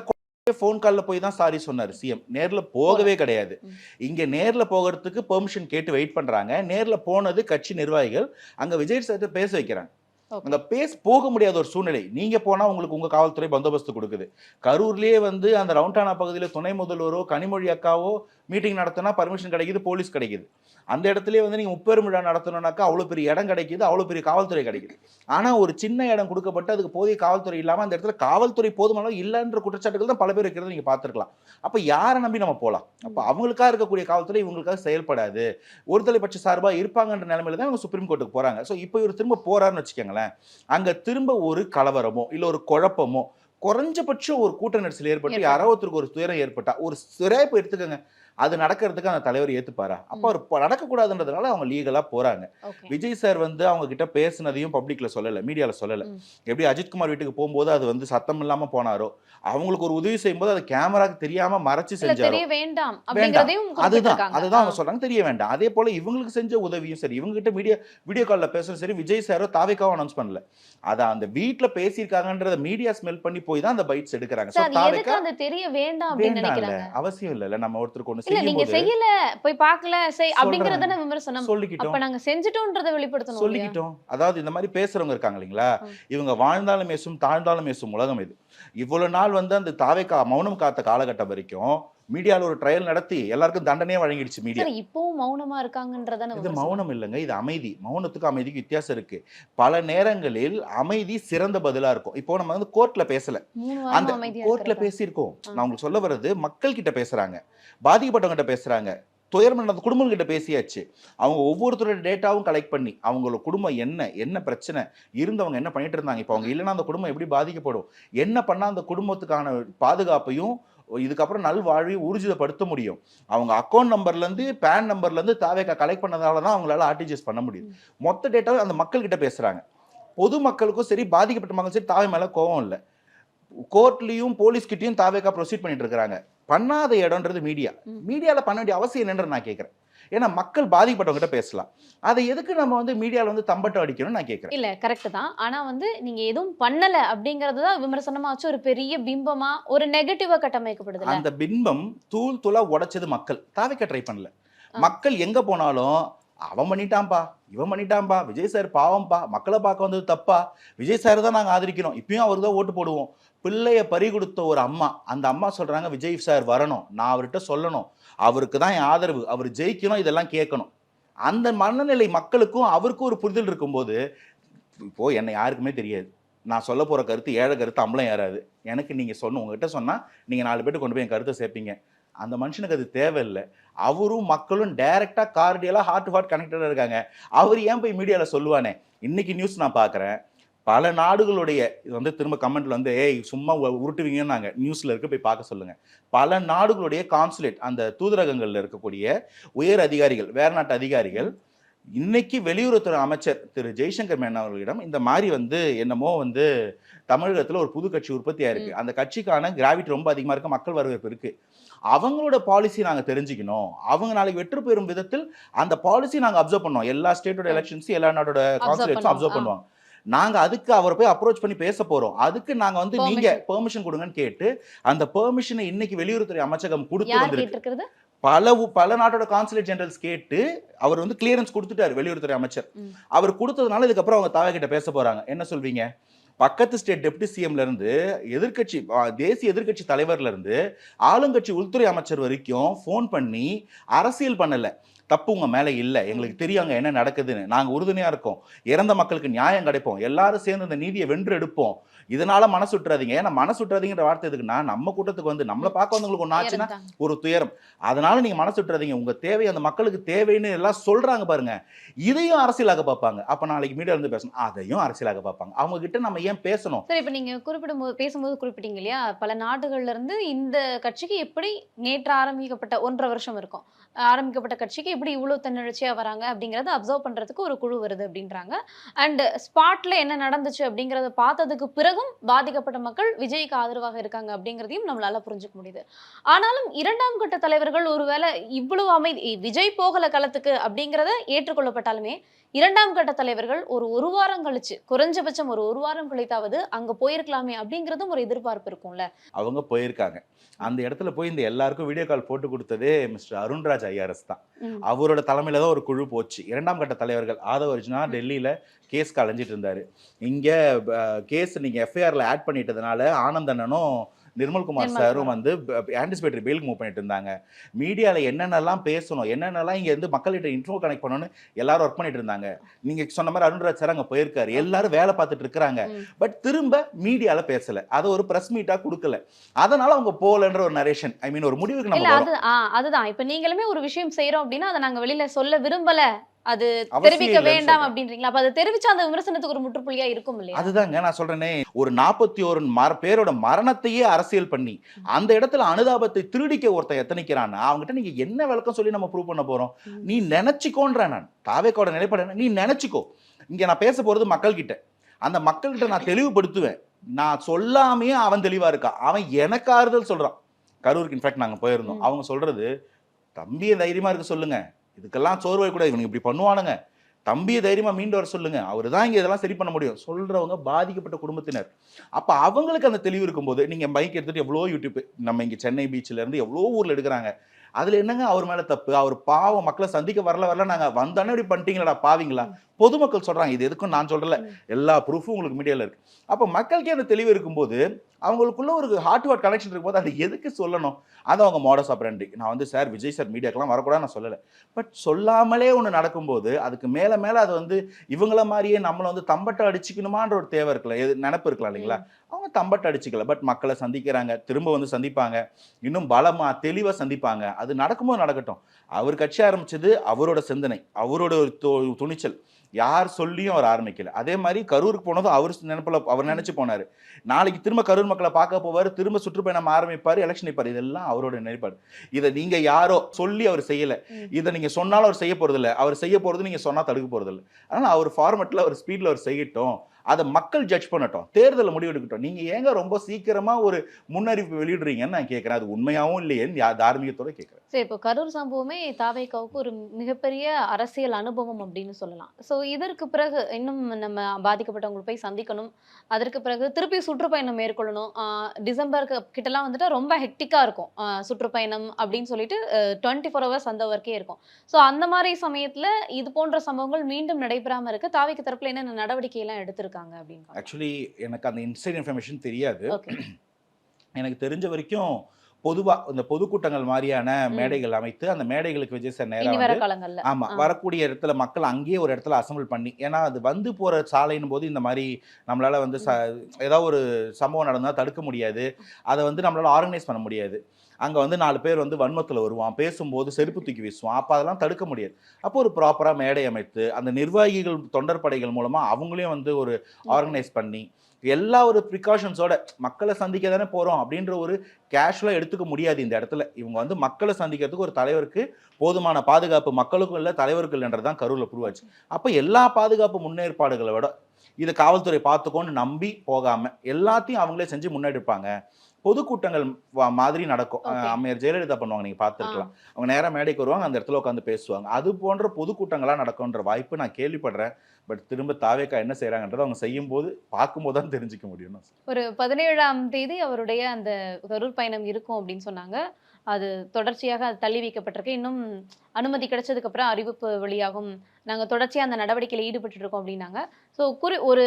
ஃபோன் கால்ல போய் தான் சாரி சொன்னார் சிஎம் நேர்ல போகவே கிடையாது. இங்க நேர்ல போகிறதுக்கு பெர்மிஷன் கேட்டு வெயிட் பண்றாங்க. நேர்ல போனது கட்சி நிர்வாகிகள். அங்க விஜய் சார்ட்ட பேச வைக்கிறாங்க அந்த பேஸ் போக முடியாத ஒரு சூழ்நிலை. நீங்க போனா உங்களுக்கு உங்க காவல்துறை பந்தோபஸ்து கொடுக்குது. கரூர்லயே வந்து அந்த ரவுண்டானா பகுதியில் துணை முதல்வரோ கனிமொழி அக்காவோ மீட்டிங் நடத்தினா பர்மிஷன் கிடைக்குது போலீஸ் கிடைக்குது. அந்த இடத்துலயே வந்து நீங்க முப்பெரும் விழா நடத்தணும்னாக்கா அவ்வளவு பெரிய இடம் கிடைக்குது அவ்வளவு பெரிய காவல்துறை கிடைக்குது. ஆனா ஒரு சின்ன இடம் கொடுக்கப்பட்டு அதுக்கு போதிய காவல்துறை இல்லாம அந்த இடத்துல காவல்துறை போதுமான இல்லைன்ற குற்றச்சாட்டுகள் தான் பல பேர் இருக்கிறத நீங்க பார்த்திருக்கலாம். அப்ப யாரை நம்பி நம்ம போலாம்? அப்ப அவங்களுக்காக இருக்கக்கூடிய காவல்துறை இவங்களுக்காக செயல்படாது. ஒரு தலைப்பட்ச சார்பா இருப்பாங்கன்ற நிலைமையில தான் இவங்க சுப்ரீம் கோர்ட்டுக்கு போறாங்க. ஸோ இப்போ இவர் திரும்ப போறாருன்னு வச்சுக்கோங்களேன். அங்க திரும்ப ஒரு கலவரமோ இல்ல ஒரு குழப்பமோ குறைஞ்சபட்சம் ஒரு கூட்ட நெரிசல் ஏற்பட்டு. யாரோ ஒருத்தருக்கு ஒரு துயரம் ஏற்பட்டா ஒரு சிறைப்பு எடுத்துக்கோங்க. அது நடக்கிறதுக்கு அந்த தலைவர் ஏத்துப்பாரா? அப்ப அவர் நடக்கக்கூடாதுன்றதுனால அவங்க லீகலா போறாங்க. விஜய் சார் வந்து அவங்க கிட்ட பேசுனதையும் பப்ளிக்ல சொல்லல மீடியால சொல்லல. எப்படி அஜித்குமார் வீட்டுக்கு போகும்போது அது வந்து சத்தம் இல்லாம போனாரோ அவங்களுக்கு ஒரு உதவி செய்யும்போது அது கேமராக்கு தெரியாம மறைச்சு இல்ல செஞ்சாரோ? வேண்டாம் அதுதான். அதுதான் அவங்க. சொல்றாங்க. தெரிய வேண்டாம். அதே போல இவங்களுக்கு செஞ்ச உதவியும் சரி இவங்க கிட்ட மீடியா வீடியோ கால்ல பேசுறது சரி விஜய் சாரோ தாவேக்காவும் அனௌன்ஸ் பண்ணல. அத அந்த வீட்ல பேசியிருக்காங்கன்றத மீடியா ஸ்மெல் பண்ணி போய் தான் அந்த பைட்ஸ் எடுக்கிறாங்க. தெரிய வேண்டாம் அவசியம் இல்லைல்ல நம்ம ஒருத்தருக்கு ஒன்று இல்ல நீங்க செய்யல போய் பார்க்கல செய் அப்படிங்கறது தானே விமர்சனம். அப்ப சொல்லிக்கிட்டோம் நாங்க செஞ்சுட்டோன்றதை வெளிப்படுத்தணும்? சொல்லிக்கிட்டோம். அதாவது இந்த மாதிரி பேசுறவங்க இருக்காங்க இல்லைங்களா. இவங்க வாழ்ந்தாலும் பேசும் தாழ்ந்தாலும் பேசும் உலகம் இது. இவ்வளவு நாள் வந்து அந்த தாவேக்கா மௌனம் காத்த காலகட்டம் வரைக்கும் மீடியால ஒரு ட்ரையல் நடத்தி எல்லாருக்கும் தண்டனையே வழங்கிடுச்சு மீடியா இப்பவும் மௌனமா இருக்காங்கன்றதானே இது. மௌனம் இல்லைங்க இது அமைதி. மௌனத்துக்கு அமைதிக்கு வித்தியாசம் இருக்கு. பல நேரங்களில் அமைதி சிறந்த பதிலா இருக்கும். இப்போ நம்ம வந்து கோர்ட்ல பேசல. அந்த கோர்ட்ல? பேசியிருக்கோம். நான் உங்களுக்கு சொல்ல வர்றது மக்கள் கிட்ட பேசுறாங்க. பாதிக்கப்பட்டவங்க கிட்ட பேசுறாங்க. துயரம் நடந்த குடும்பம் கிட்ட பேசியாச்சு. அவங்க ஒவ்வொருத்தரோட டேட்டாவும் கலெக்ட் பண்ணி அவங்களோட குடும்பம் என்ன என்ன பிரச்சனை இருந்தவங்க என்ன பண்ணிட்டு இருந்தாங்க? இப்போ அவங்க இல்லைன்னா அந்த குடும்பம் எப்படி பாதிக்கப்படும்? என்ன பண்ணா அந்த குடும்பத்துக்கான பாதுகாப்பையும் இதுக்கப்புறம் நல்வாழ்வையும் ஊர்ஜிதப்படுத்த முடியும். அவங்க அக்கௌண்ட் நம்பர்ல இருந்து பேன் நம்பர்ல இருந்து தாவேக்கா கலெக்ட் பண்ணதால தான் அவங்களால ஆர்டிஜிஎஸ் பண்ண முடியுது. மொத்த டேட்டாவும் அந்த மக்கள் கிட்ட பேசுறாங்க. பொதுமக்களுக்கும் சரி பாதிக்கப்பட்ட மக்களும் சரி தாவே மேல கோவம் இல்லை. கோர்ட்லயும் போலீஸ்கிட்டயும் தாவேக்கா ப்ரொசீட் பண்ணிட்டு இருக்காங்க பண்ணாத இடம்ன்றது மீடியா ம். மீடியால பண்ண வேண்டிய அவசியம் என்னன்ற நான் கேட்கறேன் ஏன்னா மக்கள் பாதிக்கப்பட்டவங்க கிட்ட பேசலாம். அதை எதுக்கு நம்ம வந்து மீடியால வந்து தம்பட்டம் அடிக்கணும்னு நான் கேட்கறேன் இல்ல கரெக்ட் தான். ஆனா வந்து நீங்க எதுவும் பண்ணல அப்படிங்கறது தான் விமர்சனமா வச்சு ஒரு பெரிய பிம்பமா ஒரு நெகட்டிவா கட்டமைக்கப்படுதுல அந்த பின்பம் தூள் தூளா உடைச்சது மக்கள். தாவேக்கா ட்ரை பண்ணல. மக்கள் எங்க போனாலும் அவன் பண்ணிட்டான்பா இவன் பண்ணிட்டான்பா விஜய் சார் பாவம்பா மக்களை பார்க்க வந்தது தப்பா விஜய் சார் தான் நாங்க ஆதரிக்கிறோம் இப்பயும் அவருக்கு தான் ஓட்டு போடுவோம். பிள்ளைய பறி கொடுத்த ஒரு அம்மா அந்த அம்மா சொல்றாங்க விஜய் சார் வரணும் நான் அவர்கிட்ட சொல்லணும் அவருக்கு தான் என் ஆதரவு. அவர் ஜெயிக்கணும் இதெல்லாம் கேட்கணும். அந்த மனநிலை மக்களுக்கும் அவருக்கும் ஒரு புரிதல் இருக்கும்போது இப்போ என்னை யாருக்குமே தெரியாது. நான் சொல்ல போகிற கருத்து ஏழை கருத்து அம்பளம் ஏறாது. எனக்கு நீங்கள் சொன்ன உங்ககிட்ட சொன்னால் நீங்கள் நாலு பேர்ட்டு கொண்டு போய் என் கருத்தை சேர்ப்பீங்க. அந்த மனுஷனுக்கு அது தேவையில்லை. அவரும் மக்களும் டைரெக்டாக கார்டியலாக ஹார்ட் டு ஹார்ட் கனெக்டடாக இருக்காங்க. அவர் ஏன் போய் மீடியாவில் சொல்லுவானே? இன்னைக்கு நியூஸ் நான் பார்க்குறேன். பல நாடுகளுடைய இது வந்து திரும்ப கமெண்ட்ல வந்து ஏய் சும்மா உருட்டுவீங்கன்னு நாங்க நியூஸ்ல இருக்க போய் பார்க்க சொல்லுங்க. பல நாடுகளுடைய கான்சுலேட் அந்த தூதரகங்கள்ல இருக்கக்கூடிய உயர் அதிகாரிகள் வேற நாட்டு அதிகாரிகள் இன்னைக்கு வெளியுறவுத்துறை அமைச்சர் திரு. ஜெய்சங்கர் மேனன் அவர்களிடம் இந்த மாதிரி வந்து என்னமோ வந்து தமிழகத்துல ஒரு புது கட்சி உற்பத்தி ஆயிருக்கு. அந்த கட்சிக்கான கிராவிட்டி ரொம்ப அதிகமா இருக்கு மக்கள் வரவேற்பு இருக்கு. அவங்களோட பாலிசி நாங்க தெரிஞ்சுக்கணும். அவங்க நாளைக்கு வெற்றி பெறும் விதத்தில் அந்த பாலிசி நாங்க அப்சர்வ் பண்ணோம். எல்லா ஸ்டேட்டோட எலெக்ஷன்ஸும் எல்லா நாடோட கான்சுலேட்ஸும். அப்சர்வ். பண்ணுவாங்க. நாங்க அதுக்கு அவரை போய் அப்ரோச் பண்ணி பேச போறோம். அதுக்கு நாங்க வந்து நீங்க Permission. பெர்மிஷன் கொடுங்கன்னு கேட்டு அந்த பெர்மிஷனை இன்னைக்கு வெளியுறவுத்துறை அமைச்சகம் கொடுத்து வந்திருக்கு. பல பல நாட்டோட கான்சுலேட் ஜெனரல்ஸ் கேட்டு அவர் வந்து கிளியரன்ஸ் கொடுத்துட்டாரு வெளியுறவுத்துறை அமைச்சர். அவர் கொடுத்ததுனால இதுக்கப்புறம் அவங்க தாவா கிட்ட பேச போறாங்க. என்ன சொல்வீங்க பக்கத்து ஸ்டேட் டெப்டி சிஎம்ல இருந்து எதிர்க்கட்சி ஆ, தேசிய எதிர்க்கட்சி தலைவர்ல இருந்து ஆளுங்கட்சி உள்துறை அமைச்சர் வரைக்கும் ஃபோன் பண்ணி அரசியல் பண்ணல. தப்பு உங்க மேல இல்ல. எங்களுக்கு தெரியும் அங்க என்ன நடக்குதுன்னு. நாங்க உறுதுணையா இருக்கோம். இறந்த மக்களுக்கு நியாயம் கிடைப்போம். எல்லாரும் சேர்ந்து இந்த நீதியை வென்று எடுப்போம். இதனால மனசு விட்டுறாதீங்க ஏன்னா மனசு விட்டுறாதீங்கிற வார்த்தை எதுக்குன்னா நம்ம கூட்டத்துக்கு வந்து நம்மளை பார்க்க வந்தவங்களுக்கு ஒன்று ஆச்சுன்னா. ஒரு துயரம். அதனால நீங்க மனசு விட்டுறாதீங்க உங்க தேவை அந்த மக்களுக்கு தேவைன்னு எல்லாம் சொல்றாங்க பாருங்க. இதையும் அரசியலாக பார்ப்பாங்க. அப்ப நாளைக்கு மீடியா இருந்து பேசணும். அதையும் அரசியலாக பார்ப்பாங்க. அவங்க கிட்ட நம்ம ஏன் பேசணும்? சரி இப்ப நீங்க குறிப்பிடும் போது பேசும்போது குறிப்பிட்டீங்க இல்லையா? பல நாடுகள்ல இருந்து இந்த கட்சிக்கு எப்படி நேற்று ஆரம்பிக்கப்பட்ட ஒன்றரை வருஷம் இருக்கும். ஆரம்பிக்கப்பட்ட கட்சிக்கு இப்படி இவ்வளோ தன்னெழுச்சியா வராங்க அப்படிங்கறத அப்சர்வ் பண்றதுக்கு ஒரு குழு வருது அப்படின்றாங்க. அண்ட் ஸ்பாட்டில் என்ன நடந்துச்சு அப்படிங்கிறத பார்த்ததுக்கு பிறகும் பாதிக்கப்பட்ட மக்கள் விஜய்க்கு ஆதரவாக இருக்காங்க அப்படிங்கிறதையும் நம்மளால புரிஞ்சுக்க முடியுது. ஆனாலும் இரண்டாம் கட்ட தலைவர்கள் ஒருவேளை இவ்வளவு அமைதி விஜய் போகல களத்துக்கு அப்படிங்கிறத ஏற்றுக்கொள்ளப்பட்டாலுமே இரண்டாம் கட்ட தலைவர்கள் ஒரு ஒரு வாரம் கழிச்சு குறைஞ்சபட்சம் ஒரு ஒரு வாரம் கழித்தாவது அங்க போயிருக்கலாமே அப்படிங்கறதும் ஒரு எதிர்பார்ப்பு இருக்கும்ல. அவங்க போயிருக்காங்க. அந்த இடத்துல போய் இந்த எல்லாருக்கும் வீடியோ கால் போட்டு கொடுத்ததே மிஸ்டர் அருண்ராஜ் ஐஆர்எஸ் தான். அவரோட தலைமையில தான் ஒரு குழு போச்சு. இரண்டாம் கட்ட தலைவர்கள் ஆதவ அர்ஜுனா டெல்லியில கேஸ் கலைஞ்சிட்டு இருந்தாரு. இங்க கேஸ் நீங்க எஃப்ஐஆர்ல ஆட் பண்ணிட்டதுனால ஆனந்தண்ணனும் நிர்மல்குமார் நிர்மல் சாரும் வந்து ஆன்டிசிபேட்டரி பெயிலுக்கு மூவ் பண்ணிட்டு இருந்தாங்க. மீடியால என்னென்னலாம் பேசணும் என்னென்னலாம் இங்க இருந்து மக்கள்கிட்ட இன்ட்ரோ கனெக்ட் பண்ணணும்னு எல்லாரும் ஒர்க் பண்ணிட்டு இருந்தாங்க. நீங்க சொன்ன மாதிரி அருண்ராஜ் சார் அங்க போயிருக்காரு. எல்லாரும் வேலை பார்த்துட்டு இருக்கிறாங்க. பட் திரும்ப மீடியால பேசல. அதை ஒரு பிரஸ் மீட்டா கொடுக்கல. அதனால அவங்க போகலன்ற ஒரு நரேஷன் ஐ மீன் ஒரு முடிவுக்கு நம்ம அதுதான். இப்ப நீங்களுமே ஒரு விஷயம் செய்யறோம் அப்படின்னா அதை நாங்க வெளியில சொல்ல விரும்பல. அது தெரிவிக்க வேண்டாம். அப்படின்றீங்களா? அப்ப அதை தெரிவிச்சா அந்த விமர்சனத்துக்கு ஒரு முற்றுப்புள்ளியா இருக்கும் இல்லையா? அதுதாங்க நான் சொல்றேனே. ஒரு நாற்பத்தி ஒரு பேரோட மரணத்தையே அரசியல் பண்ணி அந்த இடத்துல அனுதாபத்தை திருடிக்க ஒருத்தன் எத்தனைக்கிறான்னா அவங்ககிட்ட நீங்க என்ன விளக்கம் சொல்லி நம்ம ப்ரூவ் பண்ண போறோம். நீ நினைச்சுக்கோன்ற நான். தாவேக்கோட நிலைப்பாடு? நீ நினைச்சுக்கோ. இங்க நான் பேச போறது மக்கள் கிட்ட அந்த மக்கள்கிட்ட நான் தெளிவுபடுத்துவேன். நான் சொல்லாமையே அவன் தெளிவா இருக்கான் அவன் எனக்கு ஆறுதல் சொல்றான். கரூருக்கு இன்ஃபேக்ட் நாங்க போயிருந்தோம். அவங்க சொல்றது தம்பியை தைரியமா இருக்க சொல்லுங்க. இதுக்கெல்லாம் சோர்வை கூட இவனுக்கு இப்படி பண்ணுவானுங்க. தம்பியை தைரியமாக மீண்டு வர சொல்லுங்க. அவர் தான் இங்கே இதெல்லாம் சரி பண்ண முடியும். சொல்கிறவங்க பாதிக்கப்பட்ட குடும்பத்தினர். அப்போ அவங்களுக்கு அந்த தெளிவு இருக்கும்போது நீங்கள் பைக் எடுத்துகிட்டு எவ்வளோ யூடியூப் நம்ம இங்கே சென்னை பீச்சிலேருந்து இருந்து எவ்வளோ ஊரில் எடுக்கிறாங்க. அதில் என்னங்க அவர் மேலே தப்பு? அவர் பாவம் மக்களை சந்திக்க வரல வரல நாங்கள் வந்தோன்னே இப்படி பண்ணிட்டீங்களா பாவீங்களா? பொதுமக்கள் சொல்றாங்க இது எதுக்கும் நான் சொல்றல எல்லா ப்ரூஃபும் உங்களுக்கு மீடியால இருக்கு. அப்ப மக்களுக்கே அந்த தெளிவு இருக்கும்போது அவங்களுக்குள்ள ஒரு ஹார்ட் ஹார்ட் கனெக்ஷன் இருக்கும்போது அது எதுக்கு சொல்லணும்? அது அவங்க மாடஸ் ஆப்ரண்டி நான் வந்து சார் விஜய் சார் மீடியாக்கெல்லாம் வரக்கூடாது நான் சொல்லலை. பட் சொல்லாமலே ஒன்று நடக்கும்போது அதுக்கு மேலே மேலே அது வந்து இவங்கள மாதிரியே நம்மளை வந்து தம்பட்டை அடிச்சுக்கணுமான்ற ஒரு தேவை இருக்குல்ல எது நினப்பு இருக்கலாம் இல்லைங்களா? அவங்க தம்பட்டை அடிச்சுக்கல. பட் மக்களை சந்திக்கிறாங்க திரும்ப வந்து சந்திப்பாங்க இன்னும் பலமா தெளிவாக சந்திப்பாங்க. அது நடக்கும்போது நடக்கட்டும். அவர் கட்சி ஆரம்பிச்சது அவரோட சிந்தனை அவரோட ஒரு து- துணிச்சல். யார் சொல்லியும் அவர் ஆரம்பிக்கல. அதே மாதிரி கரூருக்கு போனதும் அவர் நினைப்புல அவர் நினைச்சு போனாரு. நாளைக்கு திரும்ப கரூர் மக்களை பார்க்க போவார் திரும்ப சுற்றுப்பயணம் ஆரம்பிப்பார் எலெக்ஷன் நிற்பார் இதெல்லாம் அவரோட நிலைப்பாடு. இதை நீங்க யாரோ சொல்லி அவர் செய்யல. இதை நீங்க சொன்னாலும் அவர் செய்ய போறது இல்ல அவர் செய்ய போறது நீங்க சொன்னா தடுக்க போறது இல்ல அதனால அவர் ஃபார்மெட்ல அவர் ஸ்பீட்ல அவர் செய்யட்டும். அதை மக்கள் ஜட்ஜ் பண்ணட்டும் தேர்தலில் முடிவெடுக்கட்டும். நீங்கள் ஏங்க ரொம்ப சீக்கிரமாக ஒரு முன்னறிவிப்பு வெளியிடுறீங்கன்னு நான் கேட்குறேன் அது உண்மையாகவும் இல்லையேன்னு தார்மீகத்தோட கேட்குறேன் சரி இப்போ கரூர் சம்பவமே தாவேக்காவுக்கு ஒரு மிகப்பெரிய அரசியல் அனுபவம் அப்படின்னு சொல்லலாம். ஸோ இதற்கு பிறகு இன்னும் நம்ம பாதிக்கப்பட்டவங்களை போய் சந்திக்கணும். அதற்கு பிறகு திருப்பி சுற்றுப்பயணம் மேற்கொள்ளணும். டிசம்பருக்கு கிட்டலாம் வந்துட்டு ரொம்ப ஹெக்டிக்காக இருக்கும். சுற்றுப்பயணம் அப்படின்னு சொல்லிட்டு டுவெண்ட்டி ஃபோர் ஹவர்ஸ் அந்த ஒர்க்கே இருக்கும். ஸோ அந்த மாதிரி சமயத்தில் இது போன்ற சம்பவங்கள் மீண்டும் நடைபெறாமல் இருக்கு தாவைக்கு தரப்புல என்னென்ன நடவடிக்கையெல்லாம் எடுத்திருக்கு எடுத்திருக்காங்க அப்படின்னு ஆக்சுவலி எனக்கு அந்த இன்சைட் இன்ஃபர்மேஷன் தெரியாது. எனக்கு தெரிஞ்ச வரைக்கும் பொதுவா இந்த பொதுக்கூட்டங்கள் மாதிரியான மேடைகள் அமைத்து அந்த மேடைகளுக்கு விஜய் சார் நேரா இனி வர வந்து காலங்கள்ல. ஆமா ஆ. வரக்கூடிய இடத்துல மக்கள் அங்கேயே ஒரு இடத்துல அசம்பிள் பண்ணி ஏன்னா அது வந்து போற சாலையின் போது இந்த மாதிரி நம்மளால வந்து ச ஏதாவது ஒரு சம்பவம் நடந்தா தடுக்க முடியாது. அதை வந்து நம்மளால ஆர்கனைஸ் பண்ண முடியாது. அங்க வந்து நாலு பேர் வந்து வன்மத்துல வருவான். பேசும்போது செருப்பு தூக்கி வீசுவான். அப்ப அதெல்லாம் தடுக்க முடியாது. அப்போ ஒரு ப்ராப்பரா மேடை அமைத்து அந்த நிர்வாகிகள் தொண்டர் படைகள் மூலமா அவங்களையும் வந்து ஒரு ஆர்கனைஸ் பண்ணி எல்லா ஒரு ப்ரிகாஷன்ஸோட மக்களை சந்திக்க தானே போறோம் அப்படின்ற ஒரு கேஷுவலாக எடுத்துக்க முடியாது இந்த இடத்துல. இவங்க வந்து மக்களை சந்திக்கிறதுக்கு ஒரு தலைவருக்கு போதுமான பாதுகாப்பு மக்களுக்கும் இல்லை தலைவருக்கு இல்லைன்றது தான் கரூரில் புரிவாச்சு. அப்போ எல்லா பாதுகாப்பு முன்னேற்பாடுகளை விட இதை காவல்துறை பார்த்துக்கோன்னு நம்பி போகாம எல்லாத்தையும் அவங்களே செஞ்சு முன்னெடுப்பாங்க. பொதுக்கூட்டங்கள் மாதிரி நடக்கும். அம்மையார் ஜெயலலிதா பண்ணுவாங்க நீங்க பார்த்துருக்கலாம். அவங்க நேரா மேடைக்கு வருவாங்க அந்த இடத்துல உட்காந்து பேசுவாங்க. அது போன்ற பொதுக்கூட்டங்களா நடக்கும்ன்ற வாய்ப்பு நான் கேள்விப்படுறேன். பட் திரும்ப தாவேக்கா என்ன செய்றாங்கன்றதை அவங்க செய்யும் போது பார்க்கும்போது தான் தெரிஞ்சுக்க முடியும். ஒரு பதினேழாம் தேதி அவருடைய அந்த கரூர் பயணம் இருக்கும் அப்படின்னு சொன்னாங்க. அது தொடர்ச்சியாக அது தள்ளி வைக்கப்பட்டிருக்கு. இன்னும் அனுமதி கிடைச்சதுக்கு அப்புறம் அறிவிப்பு வெளியாகும். நாங்க தொடர்ச்சியா அந்த நடவடிக்கையில ஈடுபட்டு இருக்கோம் அப்படின்னாங்க. ஸோ குறி ஒரு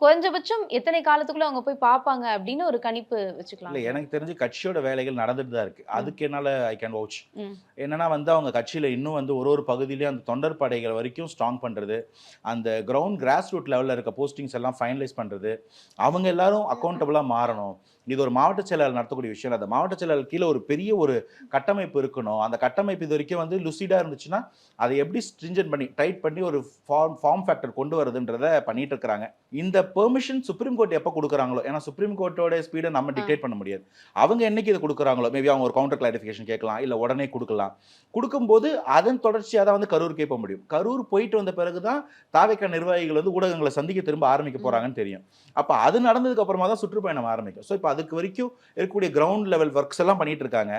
குறைஞ்சபட்சம் எத்தனை காலத்துக்குள்ள அவங்க போய் பார்ப்பாங்க அப்படின்னு ஒரு கணிப்பு வச்சுக்கலாம். இல்ல எனக்கு தெரிஞ்சு கட்சியோட வேலைகள் நடந்துட்டு தான் இருக்கு. அதுக்கு என்னால ஐ கேன் வவுச் ம். என்னன்னா வந்து அவங்க கட்சியில இன்னும் வந்து ஒரு ஒரு பகுதியிலயும் அந்த தொண்டர் படைகள் வரைக்கும் ஸ்ட்ராங் பண்றது அந்த கிரவுண்ட் கிராஸ் ரூட் லெவல்ல இருக்க போஸ்டிங்ஸ் எல்லாம் ஃபைனலைஸ் பண்றது அவங்க எல்லாரும் அக்கௌண்டபிளா மாறணும். இது ஒரு மாவட்ட செயலாளர் நடத்தக்கூடிய விஷயம். அந்த மாவட்ட செயலாளர் கீழே ஒரு பெரிய ஒரு கட்டமைப்பு இருக்கணும். அந்த கட்டமைப்பு இது வரைக்கும் வந்து லுசிடா இருந்துச்சுன்னா அதை எப்படி ஸ்ட்ரிஞ்சன் பண்ணி டைட் பண்ணி ஒரு ஃபார்ம் ஃபார்ம் ஃபேக்டர் கொண்டு வரதுன்றத பண்ணிட்டு இருக்காங்க இந்த பெர்மிஷன் சுப்ரீம் கோர்ட் எப்போ கொடுக்குறாங்களோ ஏன்னா சுப்ரீம் கோர்ட்டோட ஸ்பீடை நம்ம டிக்டேட் பண்ண முடியாது. அவங்க என்னைக்கு இதை கொடுக்குறாங்களோ மேபி அவங்க ஒரு கவுண்டர் கிளாரிஃபிகேஷன் கேட்கலாம் இல்லை உடனே கொடுக்கலாம். கொடுக்கும்போது அதன் தொடர்ச்சியாக தான் வந்து கரூர் கேட்க முடியும். கரூர் போயிட்டு வந்த பிறகு தான் தாவேக்கா நிர்வாகிகள் வந்து ஊடகங்களை சந்திக்க திரும்ப ஆரம்பிக்க போறாங்கன்னு தெரியும். அப்போ அது நடந்ததுக்கு அப்புறமா தான் சுற்றுப்பயணம் ஆரம்பிக்கும். ஸோ இப்போ அதுக்கு வரைக்கும் இருக்கக்கூடிய கிரவுண்ட் லெவல் ஒர்க்ஸ் எல்லாம் பண்ணிட்டு இருக்காங்க.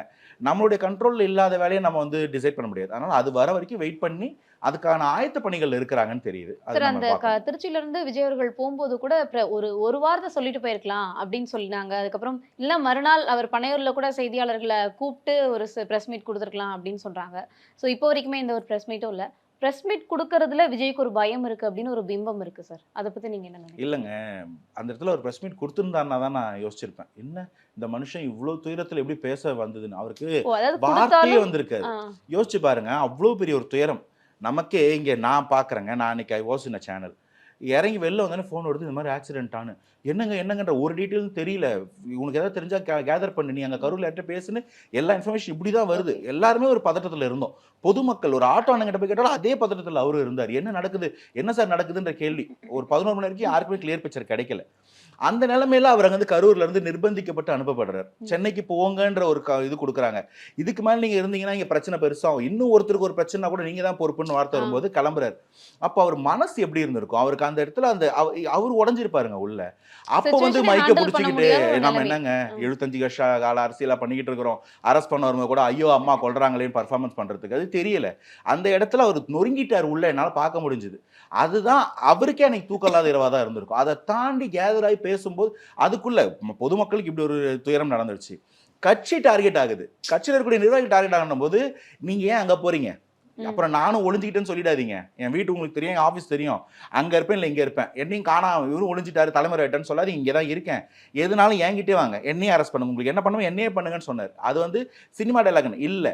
நம்மளுடைய கண்ட்ரோலில் இல்லாத வேலையை நம்ம வந்து டிசைட் பண்ண முடியாது. அதனால அது வர வரைக்கும் வெயிட் பண்ணி அதுக்கான ஆயத்த பணிகள் இருக்கிறாங்கன்னு தெரியுது. சார் அந்த திருச்சியில இருந்து விஜய் அவர்கள் போகும்போது கூட ஒரு ஒரு வாரத்தை சொல்லிட்டு போயிருக்கலாம் அப்படின்னு சொல்லினாங்க. அதுக்கப்புறம் இல்ல மறுநாள் அவர் பனையூர்ல கூட செய்தியாளர்களை கூப்பிட்டு ஒரு பிரஸ் மீட் கொடுத்துருக்கலாம் அப்படின்னு சொல்றாங்க. ஸோ இப்போ வரைக்குமே இந்த ஒரு பிரஸ் மீட்டும் இல்ல. பிரஸ் மீட் கொடுக்கறதுல விஜய்க்கு ஒரு பயம் இருக்கு அப்படின்னு ஒரு பிம்பம் இருக்கு சார் அதை பத்தி நீங்க என்ன இல்லைங்க. அந்த இடத்துல ஒரு ப்ரெஸ் மீட் கொடுத்துருந்தாருன்னா தான் நான் யோசிச்சிருப்பேன். என்ன? இந்த மனுஷன் இவ்வளோ துயரத்தில் எப்படி பேச வந்ததுன்னு? அவருக்கு வார்த்தையே ஆ, யோசிச்சு பாருங்க அவ்வளோ பெரிய ஒரு துயரம். நமக்கே இங்கே நான் பார்க்குறேங்க நான் இன்னைக்கு ஐ வாஸ் இன் சேனல் இறங்கி வெளில வந்தோடனே ஃபோன் வருது இந்த மாதிரி ஆக்சிடென்ட் ஆனு. என்னங்க என்னங்கன்ற ஒரு டீட்டெயிலும் தெரியல. உனக்கு ஏதாவது தெரிஞ்சா கேதர் பண்ணு. நீ அங்கே கரூரில் யார்கிட்ட பேசுன்னு எல்லா இன்ஃபர்மேஷன் இப்படி தான் வருது எல்லாருமே ஒரு பதட்டத்தில் இருந்தோம். பொதுமக்கள் ஒரு ஆட்டோ அண்ணங்கிட்ட போய் கேட்டாலும் அதே பதட்டத்தில் அவரும் இருந்தார். என்ன நடக்குது? என்ன சார் நடக்குதுன்ற கேள்வி. ஒரு பதினோரு மணி வரைக்கும் யாருக்குமே கிளியர் பிக்சர் கிடைக்கல. அந்த நிலைமையில அவர் அங்க வந்து கரூர்ல இருந்து நிர்பந்திக்கப்பட்டு அனுப்பப்படுறாரு. சென்னைக்கு போங்கன்ற ஒரு க- இது கொடுக்குறாங்க. இதுக்கு மேல நீங்க இருந்தீங்கன்னா இங்க பிரச்சனை பெருசாகும் இன்னும் ஒருத்தருக்கு ஒரு பிரச்சனை கூட நீங்க தான் பொறுப்புன்னு வார்த்தை. வரும்போது கிளம்புறாரு. அப்ப அவர் மனசு எப்படி இருந்திருக்கும்? அவருக்கு அந்த இடத்துல அந்த அவ- அவர் உடஞ்சிருப்பாருங்க உள்ள. அப்ப வந்து மைக்க பண்ண புடிச்சுக்கிட்டு நம்ம. என்னங்க. எழுபத்தஞ்சு வருஷ கால அரசியலா பண்ணிக்கிட்டு இருக்கிறோம். அரெஸ்ட் பண்ணவங்க கூட ஐயோ அம்மா கொல்றாங்களேன்னு பர்ஃபார்மன்ஸ் பண்றதுக்கு. அது தெரியல. அந்த இடத்துல அவர் நொறுங்கிட்டார் உள்ள என்னால பார்க்க முடிஞ்சுது. அதுதான் அவருக்கே அன்னைக்கு தூக்கலாத இரவா தான் இருந்திருக்கும். அதை தாண்டி கேதர் ஆகி பேசும்போது அதுக்குள்ள பொதுமக்களுக்கு இப்படி ஒரு துயரம் நடந்துருச்சு. கட்சி டார்கெட் ஆகுது. கட்சியில் இருக்கக்கூடிய நிர்வாகி டார்கெட் ஆகணும் போது நீங்க ஏன் அங்க போறீங்க. அப்புறம் நானும் ஒளிஞ்சுக்கிட்டேன்னு சொல்லிடாதீங்க. என் வீட்டு உங்களுக்கு தெரியும் என் ஆஃபீஸ் தெரியும். அங்க இருப்பேன் இல்லை இங்க இருப்பேன். என்னையும் காணாம இவரும் ஒளிஞ்சிட்டாரு தலைமுறை ஆயிட்டேன்னு சொல்லாது இங்கே தான் இருக்கேன். எதுனாலும் என்கிட்டே வாங்க. என்னையும் அரெஸ்ட் பண்ணுங்க. உங்களுக்கு என்ன பண்ணுவோம் என்னையே பண்ணுங்கன்னு சொன்னார். அது வந்து சினிமா டைலாக்னு இல்லை.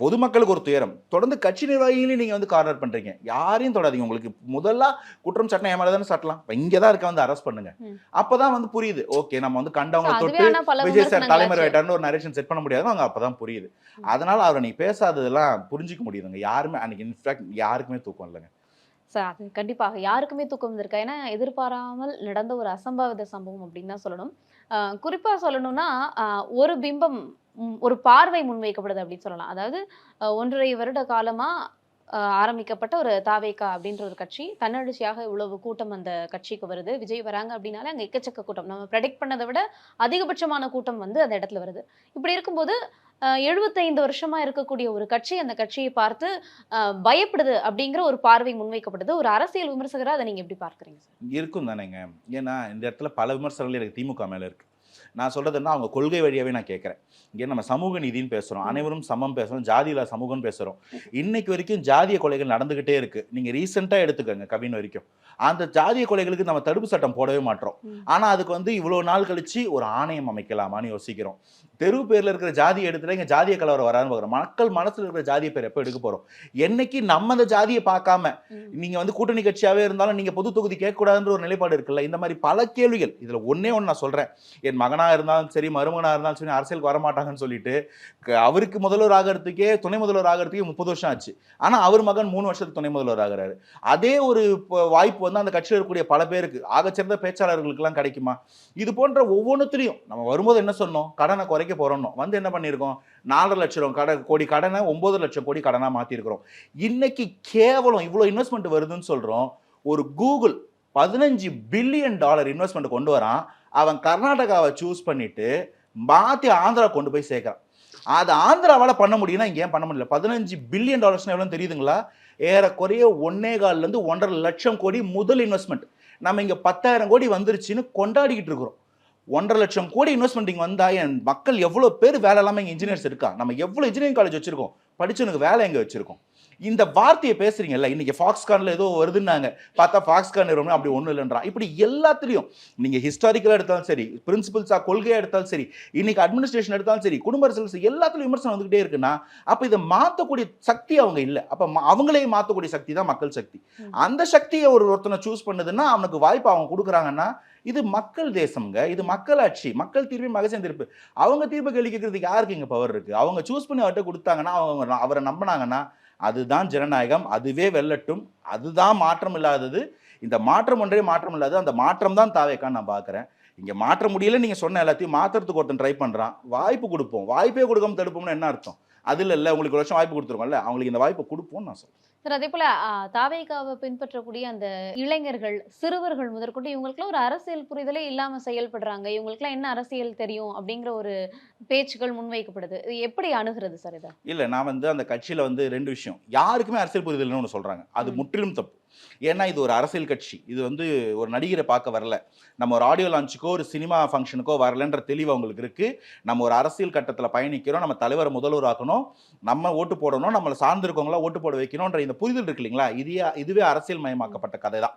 பொதுமக்களுக்கு ஒரு துயரம். தொடர்ந்து கட்சி நிர்வாகிகளையும் நீங்க வந்து கார்னர் பண்றீங்க. யாரையும் தொடாதீங்க. உங்களுக்கு முதல்ல குற்றம் சட்டம் ஏமாத தானே சட்டலாம். இங்கே தான் இருக்க வந்து அரெஸ்ட் பண்ணுங்க. ம். அப்பதான் வந்து புரியுது. ஓகே நம்ம வந்து கண்டவங்களை அதுவே தொட்டு விஜய் சார் தலைமுறை. ஆயிட்டாருன்னு ஒரு நரேஷன் செட் பண்ண முடியாது அவங்க அப்பதான் புரியுது. அதனால அவரை நீ பேசாததெல்லாம் புரிஞ்சுக்க முடியுதுங்க. யாருமே அன்னைக்கு இன்ஃபேக்ட் யாருக்குமே தூக்கம் இல்லைங்க. சார் அது கண்டிப்பாக யாருக்குமே தூக்கம் வந்திருக்கா? ஏன்னா எதிர்பாராமல் நடந்த ஒரு அசம்பாவித சம்பவம் அப்படின்னு தான் சொல்லணும். ஆஹ் குறிப்பா சொல்லணும்னா ஒரு பிம்பம் ஒரு பார்வை முன்வைக்கப்படுது அப்படின்னு சொல்லலாம். அதாவது ஒன்றரை வருட காலமா ஆரம்பிக்கப்பட்ட ஒரு தாவேக்கா அப்படின்ற ஒரு கட்சி தன்னெழுச்சியாக இவ்வளவு கூட்டம் அந்த கட்சிக்கு வருது. விஜய் வராங்க அப்படின்னாலே அங்கே எக்கச்சக்க கூட்டம். நம்ம ப்ரெடிக்ட் பண்ணதை விட அதிகபட்சமான கூட்டம் வந்து அந்த இடத்துல வருது. இப்படி இருக்கும்போது எழுபத்தைந்து வருஷமா இருக்கக்கூடிய ஒரு கட்சி அந்த கட்சியை பார்த்து பயப்படுது அப்படிங்கிற ஒரு பார்வை முன்வைக்கப்படுது. ஒரு அரசியல் விமர்சகரா அதை நீங்க எப்படி பார்க்குறீங்க இருக்கும் தானேங்க. ஏன்னா இந்த இடத்துல பல விமர்சனங்கள் எனக்கு திமுக மேல இருக்கு. நான் சொல்றதுன்னா அவங்க கொள்கை வழியாவே நான் கேட்கறேன். இங்கே நம்ம சமூக நீதினு பேசுறோம். அனைவரும் சமம் பேசுறோம். ஜாதியில சமூகம் பேசுறோம். இன்னைக்கு வரைக்கும் ஜாதிய கொலைகள் நடந்துகிட்டே இருக்கு. நீங்க ரீசெண்டா எடுத்துக்கோங்க கவின் வரைக்கும். அந்த ஜாதிய கொலைகளுக்கு நம்ம தடுப்பு சட்டம் போடவே மாட்டோம். ம். ஆனா அதுக்கு வந்து இவ்வளவு நாள் கழிச்சு ஒரு ஆணையம் அமைக்கலாமான்னு யோசிக்கிறோம். தெரு பேர்ல இருக்கிற ஜாதியை எடுத்துல இங்க ஜாதிய கலவரம் வரான்னு பார்க்குறோம். மக்கள் மனசுல இருக்கிற ஜாதிய பேர் எப்போ எடுக்க போறோம்? என்னைக்கு நம்ம அந்த ஜாதியை பார்க்காம ம். நீங்க வந்து கூட்டணி கட்சியாவே இருந்தாலும் நீங்க பொது தொகுதி கேட்கக்கூடாதுன்ற ஒரு நிலைப்பாடு இருக்குல்ல இந்த மாதிரி பல கேள்விகள். இதுல ஒண்ணே ஒன்று நான் சொல்றேன். என் மகனாக இருந்தாலும் சரி மருமகனாக இருந்தாலும் சரி அரசியலுக்கு வரமாட்டாங்கன்னு சொல்லிட்டு அவருக்கு முதல்வர் ஆகிறதுக்கே துணை முதல்வர் ஆகிறதுக்கே முப்பது வருஷம் ஆச்சு. ஆனால் அவர் மகன் மூணு வருஷத்துக்கு துணை முதல்வர் ஆகிறாரு அதே ஒரு வாய்ப்பு வந்து அந்த கட்சியில் இருக்கக்கூடிய பல பேருக்கு ஆகச்சிறந்த பேச்சாளர்களுக்கெல்லாம் கிடைக்குமா? இது போன்ற ஒவ்வொன்றுத்திலையும் நம்ம வரும்போது என்ன சொன்னோம்? கடனை குறைக்க போகிறோம் வந்து என்ன பண்ணியிருக்கோம்? நாலரை லட்சம் கடன் கோடி கடனை ஒம்பது லட்சம் கோடி கடனாக மாற்றிருக்கிறோம் இன்னைக்கு கேவலம் இவ்வளோ இன்வெஸ்ட்மெண்ட் வருதுன்னு சொல்கிறோம் ஒரு கூகுள் பதினஞ்சு பில்லியன் டாலர் இன்வெஸ்ட்மெண்ட் கொண்டு வரான். அவன் கர்நாடகாவை சூஸ் பண்ணிட்டு மாற்றி ஆந்திரா கொண்டு போய் சேர்க்குறான். அது ஆந்திராவால் பண்ண முடியும்னா இங்கே ஏன் பண்ண முடியல? பதினஞ்சு பில்லியன் டாலர்ஸ்னு எவ்வளோ தெரியுதுங்களா? ஏறக்குறைய ஒன்னே கால்லேருந்து ஒன்றரை லட்சம் கோடி முதல் இன்வெஸ்ட்மெண்ட் நம்ம இங்கே பத்தாயிரம் கோடி வந்துருச்சுன்னு கொண்டாடிக்கிட்டு இருக்கிறோம். ஒன்றரை லட்சம் கோடி இன்வெஸ்ட்மெண்ட் இங்கே வந்தால் என் மக்கள் எவ்வளோ பேர் வேலை இல்லாமல் இங்கே இன்ஜினியர்ஸ் இருக்கா? நம்ம எவ்வளோ இன்ஜினியரிங் காலேஜ் வச்சுருக்கோம்? படிச்சவனுக்கு வேலை எங்கே வச்சுருக்கோம்? இந்த வார்த்தையை பேசுறீங்கல்ல இன்னைக்கு ஃபாக்ஸ்கான்ல ஏதோ வருதுன்னாங்க. பார்த்தா ஃபாக்ஸ்கான் நிறுவனம் அப்படி ஒன்றும் இல்லைன்றான் இப்படி எல்லாத்துலயும் நீங்க ஹிஸ்டாரிக்கலா எடுத்தாலும் சரி பிரின்சிபல்ஸா கொள்கையா எடுத்தாலும் சரி இன்னைக்கு அட்மினிஸ்ட்ரேஷன் எடுத்தாலும் சரி குடும்ப அரசியல் எல்லாத்துலயும் விமர்சனம் வந்துகிட்டே இருக்குன்னா அப்ப இதை மாத்தக்கூடிய சக்தி அவங்க இல்ல. அப்ப ம- அவங்களே மாத்தக்கூடிய சக்தி தான் மக்கள் சக்தி. அந்த சக்தியை ஒரு ஒருத்தனை சூஸ் பண்ணுதுன்னா அவனுக்கு வாய்ப்பு அவங்க கொடுக்குறாங்கன்னா இது மக்கள் தேசம்ங்க. இது மக்களாட்சி மக்கள் தீர்ப்பு மகசன் தீர்ப்பு. அவங்க தீர்ப்பு கேள்வி கேட்கறதுக்கு யாருக்கு இங்க பவர் இருக்கு? அவங்க சூஸ் பண்ணி அவர்கிட்ட கொடுத்தாங்கன்னா அவங்க அவரை நம்பினாங்கன்னா அதுதான் ஜனநாயகம் அதுவே வெல்லட்டும் அதுதான் மாற்றம் இல்லாதது. இந்த மாற்றம் ஒன்றே மாற்றம் இல்லாதது அந்த மாற்றம் தான் தாவேக்கான்னு நான் பார்க்குறேன். இங்கே மாற்ற முடியல நீங்கள் சொன்ன எல்லாத்தையும் மாற்றுறதுக்கு ஒருத்தன் ட்ரை பண்ணுறான் வாய்ப்பு கொடுப்போம். வாய்ப்பே கொடுக்காம தடுப்போம்னு என்ன அர்த்தம்? அது இல்லை உங்களுக்கு ஒரு வருஷம் வாய்ப்பு கொடுத்துருக்கோம்ல. அவங்களுக்கு இந்த வாய்ப்பை கொடுப்போம்னு நான் சொல்றேன். சார் அதே போல தாவேகாவை பின்பற்றக்கூடிய அந்த இளைஞர்கள் சிறுவர்கள் முதற்கொண்டு இவங்களுக்குலாம் ஒரு அரசியல் புரிதலே இல்லாம செயல்படுறாங்க. இவங்களுக்குலாம் என்ன அரசியல் தெரியும் அப்படிங்கிற ஒரு பேச்சுக்கள் முன்வைக்கப்படுது. இது எப்படி அணுகிறது சார் இதை? இல்ல நான் வந்து அந்த கட்சியில வந்து ரெண்டு விஷயம். யாருக்குமே அரசியல் புரிதல்னு ஒன்று சொல்றாங்க. அது. முற்றிலும் தப்பு. ஏன்னா இது ஒரு அரசியல் கட்சி. இது வந்து ஒரு நடிகரை பார்க்க வரல. நம்ம ஒரு ஆடியோ லான்ச்சுக்கோ ஒரு சினிமா ஃபங்க்ஷனுக்கோ வரலன்ற தெளிவு அவங்களுக்கு இருக்குது நம்ம ஒரு அரசியல் கட்டத்தில் பயணிக்கிறோம். நம்ம தலைவரை முதல்வராக்கணும் நம்ம ஓட்டு போடணும். நம்மளை சார்ந்திருக்கவங்களாம் ஓட்டு போட வைக்கணும்ன்ற இந்த புரிதல் இருக்கு இல்லைங்களா? இதே இதுவே அரசியல் மயமாக்கப்பட்ட கதை தான்.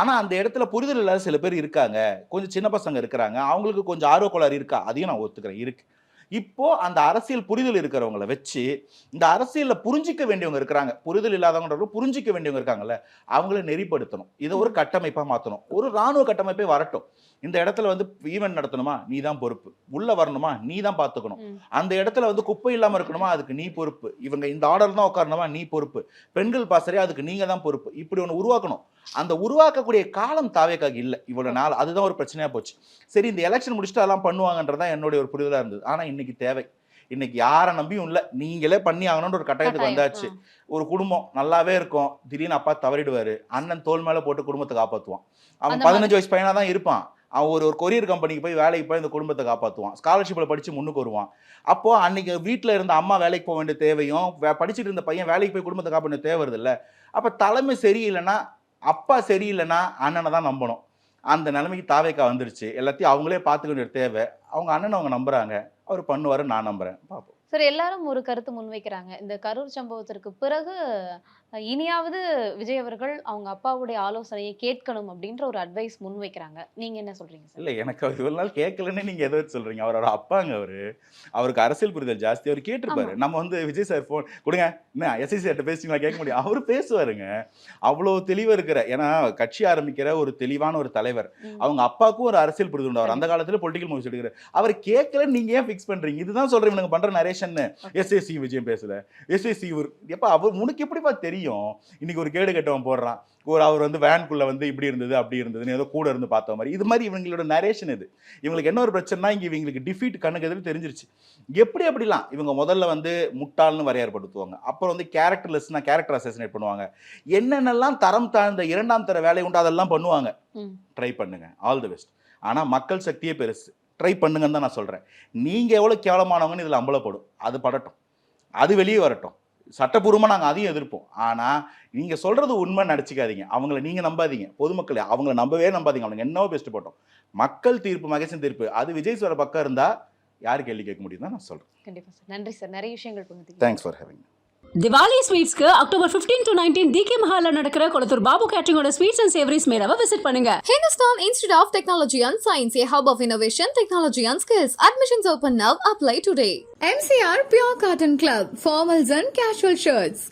ஆனால் அந்த இடத்துல புரிதல் இல்லாத சில பேர் இருக்காங்க. கொஞ்சம் சின்ன பசங்க இருக்கிறாங்க. அவங்களுக்கு கொஞ்சம் ஆர்வக்கோளாறு இருக்கா? அதையும் நான் ஒத்துக்கிறேன். இருக்குது இப்போ அந்த அரசியல் புரிதல் இருக்கிறவங்கள வச்சு இந்த அரசியல்ல புரிஞ்சிக்க வேண்டியவங்க இருக்கிறாங்க. புரிதல் இல்லாதவங்க புரிஞ்சிக்க வேண்டியவங்க இருக்காங்கல்ல அவங்கள நெறிப்படுத்தணும். இதை ஒரு கட்டமைப்பா மாத்தணும். ஒரு ராணுவ கட்டமைப்பே வரட்டும். இந்த இடத்துல வந்து ஈவென்ட் நடத்தணுமா? நீ தான் பொறுப்பு. உள்ள வரணுமா? நீ தான் பாத்துக்கணும். ம். அந்த இடத்துல வந்து குப்பை இல்லாம இருக்கணுமா? அதுக்கு நீ பொறுப்பு. இவங்க இந்த ஆர்டர் தான் உட்காரணுமா? நீ பொறுப்பு. பெண்கள் பாசறையா? அதுக்கு நீங்க தான் பொறுப்பு. இப்படி ஒன்று உருவாக்கணும். அந்த உருவாக்கக்கூடிய காலம் தாவேக்காக இல்லை. இவ்வளவு நாள். அதுதான் ஒரு பிரச்சனையா போச்சு. சரி இந்த எலெக்ஷன் முடிச்சுட்டு அதெல்லாம் பண்ணுவாங்கன்றதான் என்னுடைய ஒரு புரிதலா இருந்தது. ஆனா இன்னைக்கு தேவை. இன்னைக்கு யாரை நம்பியும் இல்லை. நீங்களே பண்ணி ஆகணும்னு ஒரு கட்டாயத்துக்கு. வந்தாச்சு. ஒரு குடும்பம் நல்லாவே இருக்கும். திடீர்னு அப்பா தவறிடுவாரு. அண்ணன் தோல் மேல போட்டு குடும்பத்தை காப்பாத்துவான். அவன் பதினஞ்சு வயசு பையனா தான் இருப்பான். அவன் ஒரு ஒரு கொரியர் கம்பெனிக்கு போய் வேலைக்கு போய் இந்த குடும்பத்தை காப்பாற்றுவான் ஸ்காலர்ஷிப்பில் படித்து முன்னுக்கு வருவான். அப்போ அன்னைக்கு வீட்டில் இருந்த அம்மா வேலைக்கு போக வேண்டிய தேவையும் படிச்சுட்டு இருந்த பையன் வேலைக்கு போய் குடும்பத்தை காப்பாற்ற தேவை இல்லை அப்போ தலைமை சரியில்லைன்னா அப்பா சரியில்லைன்னா அண்ணனை தான் நம்பணும். அந்த நிலைமைக்கு தாவேக்கா வந்துருச்சு. எல்லாத்தையும் அவங்களே பார்த்துக்க வேண்டிய தேவை. அவங்க அண்ணனை அவங்க நம்புறாங்க. அவர் பண்ணுவாரு நான் நம்புறேன். பார்ப்போம் சார் எல்லாரும் ஒரு கருத்து முன்வைக்கிறாங்க. இந்த கரூர் சம்பவத்திற்கு பிறகு இனியாவது விஜய் அவர்கள் அவங்க அப்பாவுடைய ஆலோசனையை கேட்கணும் அப்படின்ற ஒரு அட்வைஸ் முன்வைக்கிறாங்க நீங்க என்ன சொல்றீங்க சார் இல்ல எனக்கு அவர் இவ்வளவு நாள் கேட்கலன்னு நீங்க எதை வச்சு சொல்றீங்க? அவரோட அப்பாங்க அவரு. அவருக்கு அரசியல் புரிதல் ஜாஸ்தி. அவர் கேட்டிருப்பாரு. நம்ம வந்து விஜய் சார் போன் கொடுங்க. என்ன எஸ்ஐசி கிட்ட பேசிங்களா கேட்க முடியும் அவர் பேசுவாருங்க. அவ்வளவு தெளிவா இருக்கிற ஏன்னா கட்சி ஆரம்பிக்கிற ஒரு தெளிவான ஒரு தலைவர். அவங்க அப்பாவுக்கும் ஒரு அரசியல் புரிதல் உண்டு. அவர் அந்த காலத்துல பொலிட்டிக்கல் மூவிஸ் எடுக்கிறார். அவர் கேட்கல நீங்க ஏன் ஃபிக்ஸ் பண்றீங்க? இதுதான் சொல்றேன் இவனுங்க பண்ற நரேஷன் எஸ்ஏசி விஜயம் பேசல. எஸ்ஏசி ஒரு எப்ப அவர் உனக்கு எப்படிப்பா தெரியும்? இன்னைக்கு ஒரு கேடு கெட்டவன் போடுறான். ஒரு அவர் வந்து வேன்குள்ள வந்து இப்படி இருந்தது அப்படி இருந்ததுன்னு ஏதோ கூட இருந்து பார்த்த மாதிரி. இது மாதிரி இவங்களோட நரேஷன் இது. இவங்களுக்கு என்ன ஒரு பிரச்சனைனா இங்க இவங்களுக்கு டிஃபீட் கண்ணுக்கு எதிர்த்து தெரிஞ்சிருச்சு. எப்படி அப்படிலாம்? இவங்க முதல்ல வந்து முட்டாள்னு வரையறுப்படுத்துவாங்க அப்புறம் வந்து கேரக்டர்லெஸ்னா கேரக்டர் அசசினேட் பண்ணுவாங்க. என்னென்னலாம் தரம் தாழ்ந்த இரண்டாம் தர வேலை உண்டு அதெல்லாம் பண்ணுவாங்க. ட்ரை பண்ணுங்க. ஆல் தி பெஸ்ட் ஆனா மக்கள் சக்தியே பெருசு. ட்ரை பண்ணுங்கன்னு தான் நான் சொல்றேன். நீங்க எவ்வளவு கேவலமானவங்கன்னு இதுல அம்பலப்படும். அது படட்டும். அது வெளியே வரட்டும். சட்டப்பூர்வமா நாங்க அதையும் எதிர்ப்போம். ஆனா நீங்க சொல்றது உண்மை நடிச்சுக்காதீங்க. அவங்கள நீங்க நம்பாதீங்க. பொதுமக்கள் அவங்கள நம்பவே நம்பாதீங்க. அவங்க என்னவோ பெஸ்ட் போட்டோம். மக்கள் தீர்ப்பு மகேசன் தீர்ப்பு அது விஜய் சார் பக்கம் இருந்தா யார் கேள்வி கேட்க முடியும் தான் நான் சொல்றேன். கண்டிப்பா சார். நன்றி சார். நிறைய விஷயங்கள் தேங்க்ஸ் ஃபார் ஹேவிங் திவாலி ஸ்வீட்ஸ்க்கு அக்டோபர் 15 டு நைன்டீன் டிகே மஹால்ல நடக்கிற கொளத்தூர் பாபு கேட்டரிங்கோட ஸ்வீட்ஸ் அண்ட் சேவரிஸ் மேளாவை விசிட் பண்ணுங்க Hindustan Institute of Technology and Science, a hub of innovation, technology and skills. Admissions open now. Apply today. MCR Pure Cotton Club, formals and casual shirts.